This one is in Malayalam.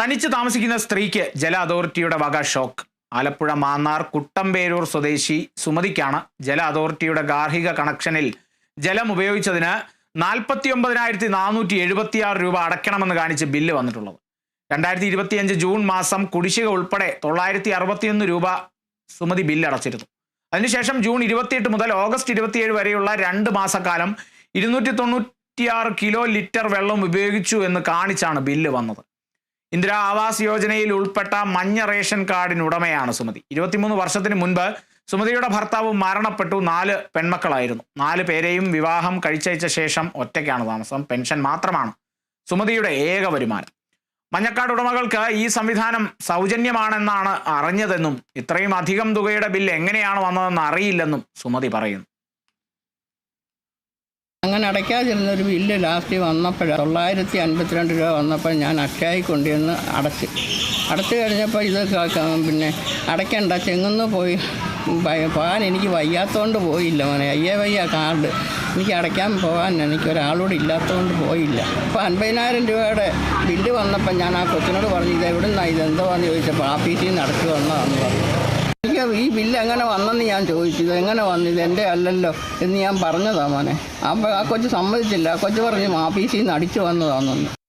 തനിച്ച് താമസിക്കുന്ന സ്ത്രീക്ക് ജല അതോറിറ്റിയുടെ വക ഷോക്ക്. ആലപ്പുഴ മാന്നാർ കുട്ടമ്പേരൂർ സ്വദേശി സുമതിക്കാണ് ജല അതോറിറ്റിയുടെ ഗാർഹിക കണക്ഷനിൽ ജലം ഉപയോഗിച്ചതിന് നാൽപ്പത്തി ഒമ്പതിനായിരത്തി നാനൂറ്റി എഴുപത്തിയാറ് രൂപ അടയ്ക്കണമെന്ന് കാണിച്ച് ബില്ല് വന്നിട്ടുള്ളത്. രണ്ടായിരത്തി ഇരുപത്തിയഞ്ച് ജൂൺ മാസം കുടിശ്ശിക ഉൾപ്പെടെ തൊള്ളായിരത്തി അറുപത്തിയൊന്ന് രൂപ സുമതി ബില്ല് അടച്ചിരുന്നു. അതിനുശേഷം ജൂൺ ഇരുപത്തിയെട്ട് മുതൽ ഓഗസ്റ്റ് ഇരുപത്തിയേഴ് വരെയുള്ള രണ്ട് മാസക്കാലം ഇരുന്നൂറ്റി തൊണ്ണൂറ്റിയാറ് കിലോ ലിറ്റർ വെള്ളം ഉപയോഗിച്ചു എന്ന് കാണിച്ചാണ് ബില്ല് വന്നത്. ഇന്ദിരാ ആവാസ് യോജനയിൽ ഉൾപ്പെട്ട മഞ്ഞ റേഷൻ കാർഡിന് ഉടമയാണ് സുമതി. ഇരുപത്തിമൂന്ന് വർഷത്തിന് മുൻപ് സുമതിയുടെ ഭർത്താവ് മരണപ്പെട്ടു. നാല് പെൺമക്കളായിരുന്നു. നാല് പേരെയും വിവാഹം കഴിച്ചയച്ച ശേഷം ഒറ്റയ്ക്കാണ് താമസം. പെൻഷൻ മാത്രമാണ് സുമതിയുടെ ഏക വരുമാനം. മഞ്ഞക്കാട് ഉടമകൾക്ക് ഈ സംവിധാനം സൗജന്യമാണെന്നാണ് അറിഞ്ഞതെന്നും ഇത്രയും അധികം തുകയുടെ ബില്ല് എങ്ങനെയാണ് വന്നതെന്ന് അറിയില്ലെന്നും സുമതി പറയുന്നു. അങ്ങനെ അടയ്ക്കാതിരുന്നൊരു ബില്ല് ലാസ്റ്റ് വന്നപ്പോൾ തൊള്ളായിരത്തി അൻപത്തിരണ്ട് രൂപ വന്നപ്പോൾ ഞാൻ അക്ഷയായി കൊണ്ടുവന്ന് അടച്ച്. അടച്ചു കഴിഞ്ഞപ്പോൾ ഇത് പിന്നെ അടയ്ക്കണ്ട ചെങ്ങുന്നു പോയി. പോകാൻ എനിക്ക് വയ്യാത്തതുകൊണ്ട് പോയില്ല മോനെ. അയ്യേ വയ്യ കാർഡ്. എനിക്ക് അടയ്ക്കാൻ പോകാൻ എനിക്ക് ഒരാളോട് ഇല്ലാത്തതുകൊണ്ട് പോയില്ല. അപ്പോൾ അൻപതിനായിരം രൂപയുടെ ബില്ല് വന്നപ്പോൾ ഞാൻ ആ കൊച്ചിനോട് പറഞ്ഞു ഇത് എവിടെ നിന്നാണ് ഇത് എന്തോന്ന് ചോദിച്ചപ്പോൾ ആ പി സി അടച്ചു വന്നതാണെന്ന് പറഞ്ഞു. ഈ ബില്ല് എങ്ങനെ വന്നെന്ന് ഞാൻ ചോദിച്ചു. ഇത് എങ്ങനെ വന്നു? ഇത് എന്റെ അല്ലല്ലോ എന്ന് ഞാൻ പറഞ്ഞതാണ് മോനെ. അപ്പോൾ ആ കൊച്ചു സമ്മതിച്ചില്ല. ആ കൊച്ചു പറഞ്ഞു ആ പി. സിന്ന് അടിച്ചു വന്നതാണെന്ന്.